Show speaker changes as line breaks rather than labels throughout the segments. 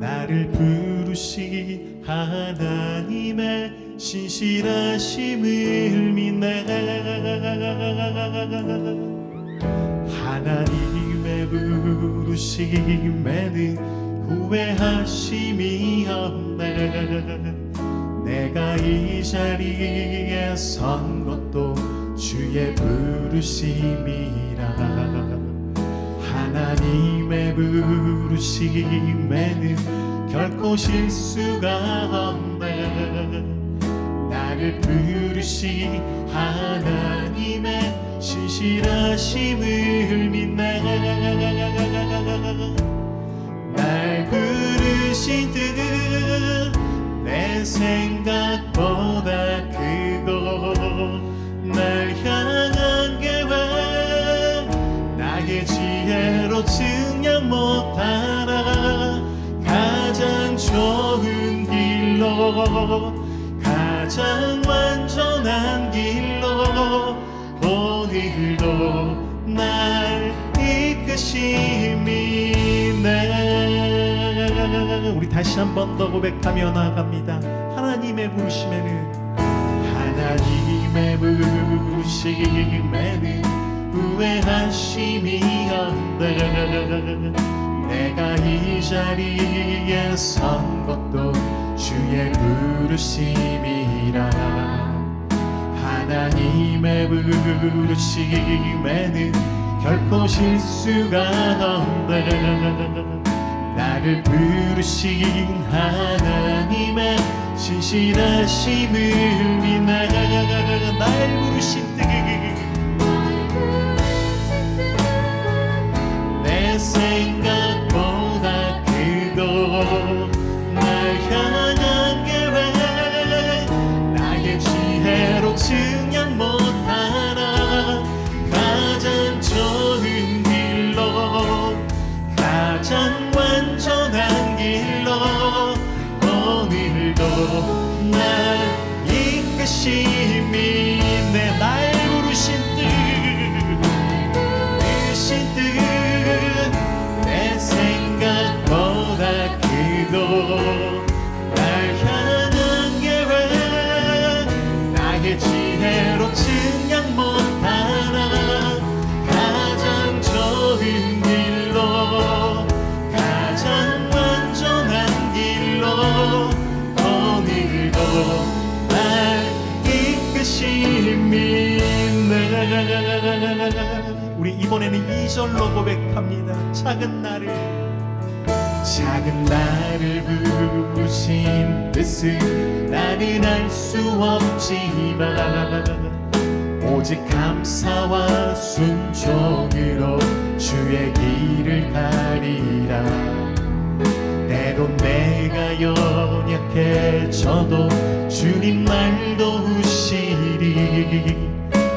나를 부르신 하나님의 신실하심을 믿네. 하나님의 부르심에는 후회하심이 없네. 내가 이 자리에 선 것도 주의 부르심이라 하나님의 부르심에는 결코 실수가 없네. 나를 부르신 하나님의 신실하심을 믿네. 날 부르신 뜻내 생각보다 크고 좋은 길로 가장 완전한 길로 오늘도 날 이끄심이 네. 우리 다시 한 번 더 고백하며 나아갑니다. 하나님의 부르심에는 하나님의 부르심에는 후회하심이 없네 내가 이 자리에 선 것도 주의 부르심이라. 하나님의 부르심에는 결코 실수가 없네. 나를 부르신 하나님의 신실하심을 믿네. 날 부르신 뜻내 생각 이끄 이번에는 2절로 고백합니다. 작은 나를. 작은 나를 부르신 뜻은 나는 알 수 없지만 오직 감사와 순종으로 주의 길을 가리라. 때론 내가 연약해져도 주님 날 도우시리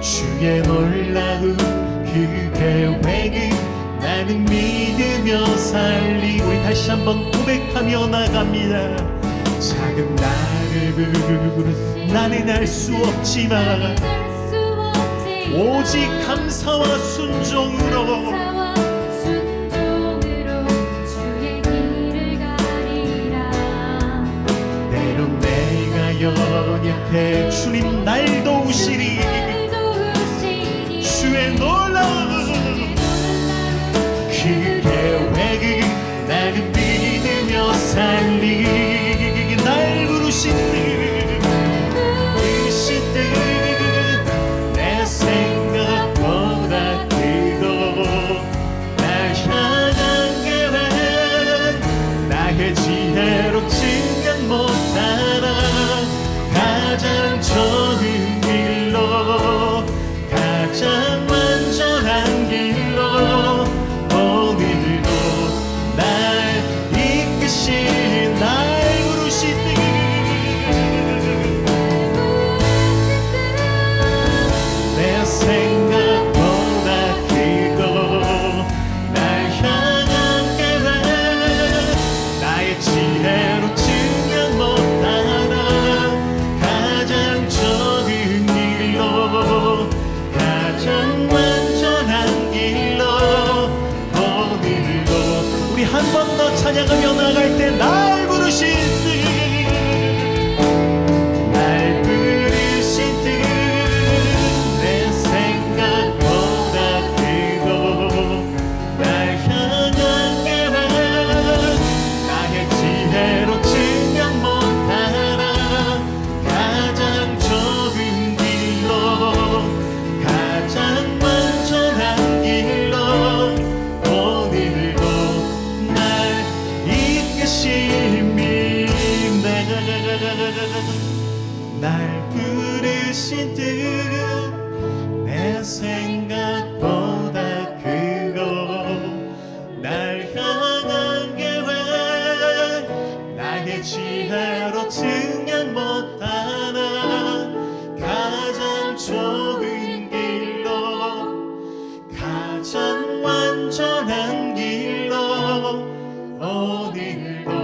주의 놀라운 그 계획을 나는 믿으며 살리고 다시 한번 고백하며 나갑니다. 작은 나를 부르 나는 알 수 없지만 오직 감사와 순종으로 때론 내가 연약해 주님 날 도우시리 지혜로 증량 못하나 가장 좋은 날 부르신 뜻내 생각보다 크고 날 향한 계획 나의 지혜로 증량 못하나 가장 좋은 길로 가장 완전한 길로 오늘도